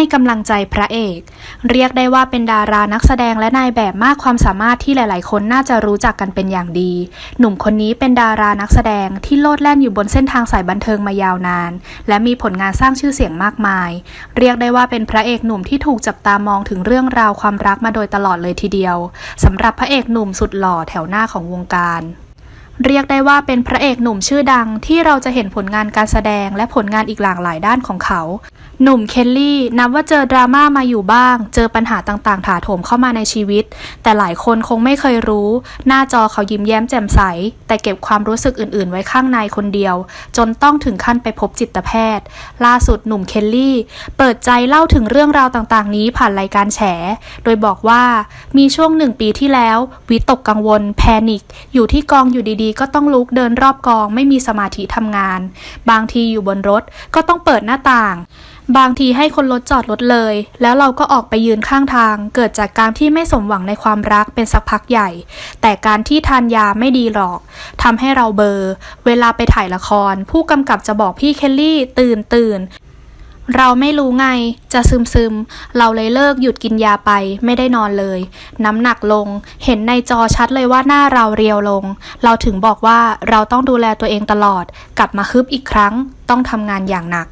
ให้กำลังใจพระเอก เรียกได้ว่าเป็นดารานักแสดงและนายแบบมากความสามารถที่หลาย ๆ คนน่าจะรู้จักกันเป็นอย่างดี หนุ่มคนนี้เป็นดารานักแสดงที่โลดแล่นอยู่บนเส้นทางสายบันเทิงมายาวนาน และมีผลงานสร้างชื่อเสียงมากมาย เรียกได้ว่าเป็นพระเอกหนุ่มที่ถูกจับตามองถึงเรื่องราวความรักมาโดยตลอดเลยทีเดียวสำหรับพระเอกหนุ่มสุดหล่อแถวหน้าของวงการ เรียกได้ว่าเป็นพระเอกหนุ่มชื่อดังที่เราจะเห็นผลงานการแสดงและผลงานอีกหลากหลายด้านของเขา หนุ่มเคลลี่นับว่าเจอดราม่ามาอยู่บ้าง เจอปัญหาต่างๆ ถาโถมเข้ามาในชีวิต แต่หลายคนคงไม่เคยรู้ หน้าจอเขายิ้มแย้มแจ่มใส แต่เก็บความรู้สึกอื่นๆ ไว้ข้างในคนเดียว จนต้องถึงขั้นไปพบจิตแพทย์ ล่าสุดหนุ่มเคลลี่ เปิดใจเล่าถึงเรื่องราวต่างๆ นี้ผ่านรายการแฉ โดยบอกว่ามีช่วงหนึ่งปีที่แล้ววิตกกังวล แพนิคอยู่ที่กองอยู่ดีๆก็ต้องลุกเดินรอบกองไม่มีสมาธิทำงาน บางทีอยู่บนรถก็ต้องเปิดหน้าต่าง บางทีให้คนรถจอดรถเลย แล้วเราก็ออกไปยืนข้างทาง เกิดจากการที่ไม่สมหวังในความรักเป็นสักพักใหญ่ แต่การที่ทานยาไม่ดีหรอกทำให้เราเบลอร์ เวลาไปถ่ายละคร ผู้กำกับจะบอกพี่เคลลี่ ตื่นตื่น เราไม่รู้ไง จะซึมซึม เราเลยเลิกหยุดกินยาไป ไม่ได้นอนเลย น้ำหนักลง เห็นในจอชัดเลยว่าหน้าเราเรียวลง เราถึงบอกว่าเราต้องดูแลตัวเองตลอด กลับมาฮึบอีกครั้ง ต้องทำงานอย่างหนัก